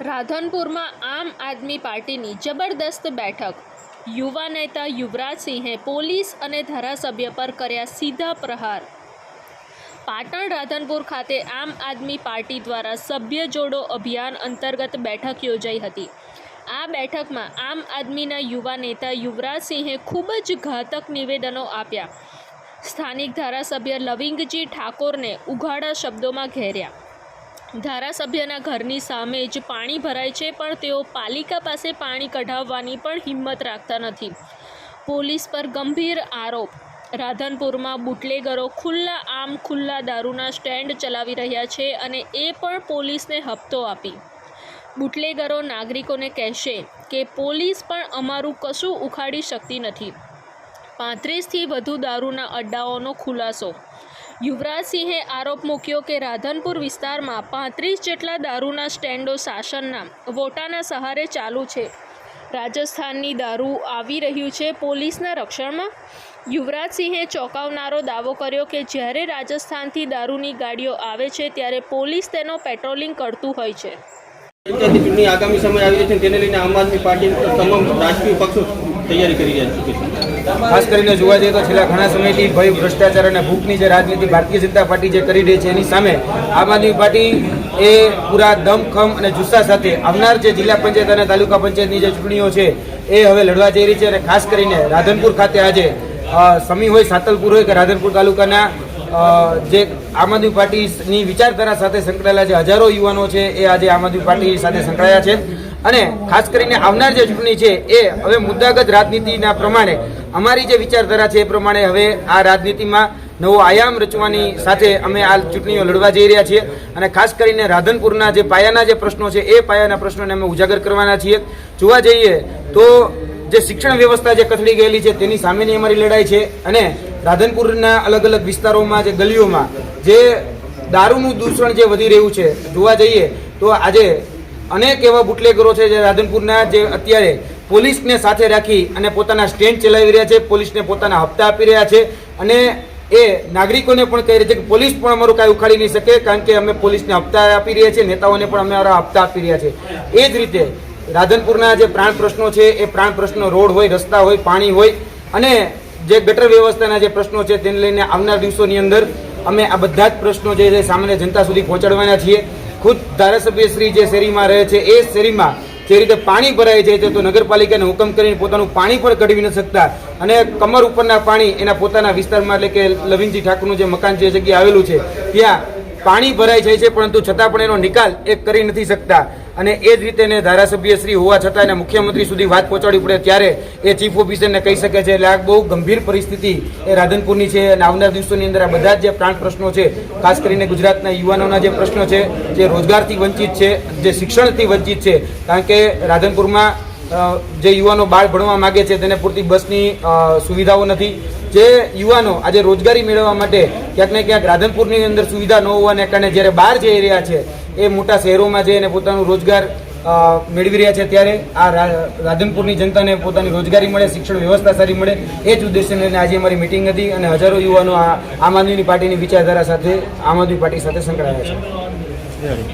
રાધનપુરમાં આમ આદમી પાર્ટીની જબરદસ્ત બેઠક. યુવા નેતા યુવરાજસિંહે પોલીસ અને ધારાસભ્ય પર કર્યા સીધા પ્રહાર. પાટણ રાધનપુર ખાતે આમ આદમી પાર્ટી દ્વારા સભ્ય જોડો અભિયાન અંતર્ગત બેઠક યોજાઈ હતી. આ બેઠકમાં આમ આદમીના યુવા નેતા યુવરાજસિંહે ખૂબ જ ઘાતક નિવેદનો આપ્યા. સ્થાનિક ધારાસભ્ય લવિંગજી ઠાકોરને ઉઘાડા શબ્દોમાં ઘેર્યા. ધારાસભ્યના ઘરની સામે જ પાણી ભરાય છે, પણ તેઓ પાલિકા પાસે પાણી કઢાવવાની પણ હિંમત રાખતા નથી. પોલીસ પર ગંભીર આરોપ. રાધનપુરમાં બુટલેગરો ખુલ્લા આમ ખુલ્લા દારૂના સ્ટેન્ડ ચલાવી રહ્યા છે અને એ પણ પોલીસને હપ્તો આપી. બુટલેગરો નાગરિકોને કહેશે કે પોલીસ પણ અમારું કશું ઉખાડી શકતી નથી. પાંત્રીસથી વધુ દારૂના અડ્ડાઓનો ખુલાસો. યુવરાજસિંહે આરોપ મૂક્યો કે રાધનપુર વિસ્તારમાં પાંત્રીસ જેટલા દારૂના સ્ટેન્ડો શાસનના વોટાના સહારે ચાલુ છે. રાજસ્થાનની દારૂ આવી રહ્યું છે પોલીસના રક્ષણમાં? યુવરાજસિંહે ચોંકાવનારો દાવો કર્યો કે જ્યારે રાજસ્થાનથી દારૂની ગાડીઓ આવે છે ત્યારે પોલીસ તેનો પેટ્રોલિંગ કરતું હોય છે. ચૂંટણી આગામી સમય આવી છે તેને લઈને આમ આદમી પાર્ટી તમામ રાજકીય પક્ષો તૈયારી કરી રહ્યા ખાસ કરીને જોવા જઈએ તો છેલ્લા ઘણા સમયથી ભય, ભ્રષ્ટાચાર અને ભૂખની જે રાજનીતિ ભારતીય જનતા પાર્ટી જે કરી રહી છે, એની સામે આમ આદમી પાર્ટી એ પૂરા દમખમ અને જુસ્સા સાથે આવનાર જે જિલ્લા પંચાયત અને તાલુકા પંચાયતની જે ચૂંટણીઓ છે, એ હવે લડવા જઈ રહી છે અને ખાસ કરીને રાધનપુર ખાતે આજે સમી હોય, સાતલપુર હોય કે રાધનપુર તાલુકાના જે આમ આદમી પાર્ટીની વિચારધારા સાથે સંકળાયેલા જે હજારો યુવાનો છે, એ આજે આમ આદમી પાર્ટી સાથે સંકળાયા છે. અને ખાસ કરીને આવનાર જે ચૂંટણી છે, એ હવે મુદ્દાગત રાજનીતિના પ્રમાણે, અમારી જે વિચારધારા છે એ પ્રમાણે હવે આ રાજનીતિમાં નવો આયામ રચવાની સાથે અમે આ ચૂંટણીઓ લડવા જઈ રહ્યા છીએ. અને ખાસ કરીને રાધનપુરના જે પાયાના જે પ્રશ્નો છે, એ પાયાના પ્રશ્નોને અમે ઉજાગર કરવાના છીએ. જોવા જઈએ તો જે શિક્ષણ વ્યવસ્થા જે કથળી ગયેલી છે, તેની સામેની અમારી લડાઈ છે. અને રાધનપુરના અલગ અલગ વિસ્તારોમાં જે ગલીઓમાં જે દારૂનું દૂષણ જે વધી રહ્યું છે, જોવા જઈએ તો આજે અનેક એવા બુટલેગરો છે જે રાધનપુરના જે અત્યારે પોલીસને સાથે રાખી અને પોતાના સ્ટેન્ડ ચલાવી રહ્યા છે, પોલીસને પોતાના હપ્તા આપી રહ્યા છે અને એ નાગરિકોને પણ કહી રહ્યા છે કે પોલીસ પણ અમારું કાંઈ ઉખાડી નહીં શકે કારણ કે અમે પોલીસને હપ્તા આપી રહ્યા છીએ, નેતાઓને પણ અમે અમારા હપ્તા આપી રહ્યા છે એ જ રીતે રાધનપુરના જે પ્રાણ પ્રશ્નો છે, એ પ્રાણ પ્રશ્નો રોડ હોય, રસ્તા હોય, પાણી હોય અને જે ગટર વ્યવસ્થાના જે પ્રશ્નો છે તેને લઈને આવનાર દિવસોની અંદર અમે આ બધા જ પ્રશ્નો જે સામાન્ય જનતા સુધી પહોંચાડવાના છીએ. ખુદ ધારાસભ્ય શ્રી જે શેરીમાં રહે છે, એ શેરીમાં જે રીતે પાણી ભરાય છે, તો નગરપાલિકાને હુકમ કરીને પોતાનું પાણી પણ કઢવી ન શકતા. અને કમર ઉપરના પાણી એના પોતાના વિસ્તારમાં, એટલે કે લવિનજી ઠાકુરનું જે મકાન જે જગ્યાએ આવેલું છે. ત્યાં પાણી ભરાઈ જાય છે, પરંતુ છતાં પણ એનો નિકાલ એ કરી નથી શકતા. અને એ જ રીતે એને ધારાસભ્ય શ્રી હોવા છતાં એને મુખ્યમંત્રી સુધી વાત પહોંચાડવી પડે ત્યારે એ ચીફ ઓફિસરને કહી શકે છે. એટલે આ બહુ ગંભીર પરિસ્થિતિ એ રાધનપુરની છે અને આવનાર દિવસોની અંદર આ બધા જ જે પ્રાણ પ્રશ્નો છે, ખાસ કરીને ગુજરાતના યુવાનોના જે પ્રશ્નો છે, જે રોજગારથી વંચિત છે, જે શિક્ષણથી વંચિત છે, કારણ કે રાધનપુરમાં જે યુવાનો બાળ ભણવા માગે છે તેને પૂરતી બસની સુવિધાઓ નથી. જે યુવાનો આજે રોજગારી મેળવવા માટે ક્યાંક ને ક્યાંક રાધનપુરની અંદર સુવિધા ન હોવાને કારણે જ્યારે બહાર જઈ રહ્યા છે, એ મોટા શહેરોમાં જઈને પોતાનું રોજગાર મેળવી રહ્યા છે. ત્યારે આ રાધનપુરની જનતાને પોતાની રોજગારી મળે, શિક્ષણ વ્યવસ્થા સારી મળે, એ જ ઉદ્દેશ્યને લઈને આજે અમારી મિટિંગ હતી અને હજારો યુવાનો આ, આમ આદમી પાર્ટીની વિચારધારા સાથે, આમ આદમી પાર્ટી સાથે સંકળાયા છે.